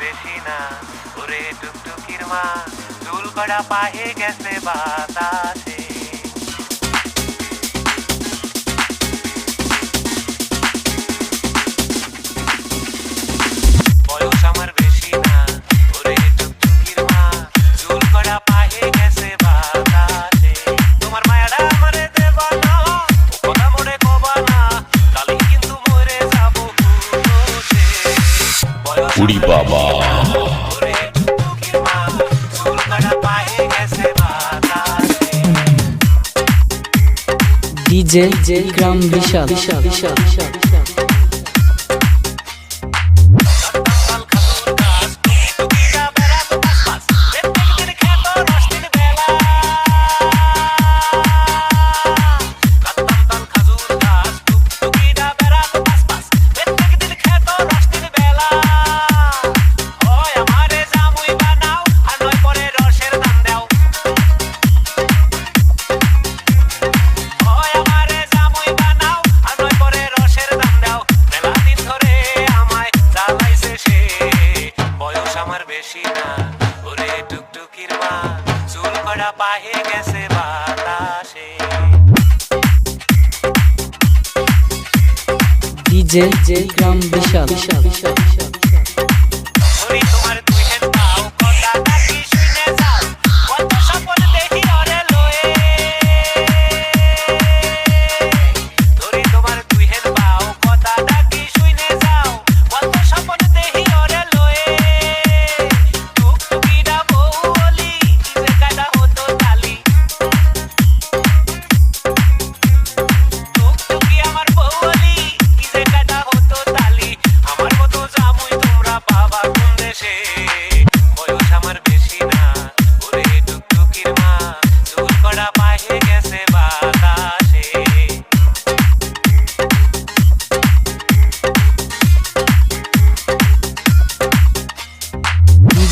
বেশি না ওরে টুকটুকির মা চুল বড়া পাহে গেছে বাতাসে। উড়ি বাবা। ডিজে গ্রাম বিশাল বিশাল বিশাল বিশাল। ছড়া পায়ে গেছে বাতাসে ডিজে গ্রাম বিশাল বিশাল বিশাল তোমার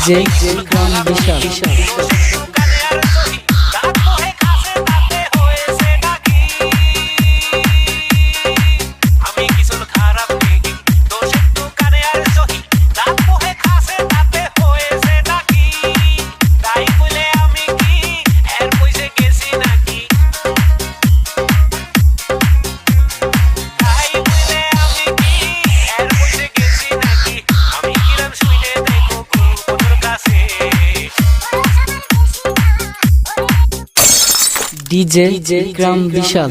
ডিজে কন্ডিশন ডিজে গ্রাম বিশাল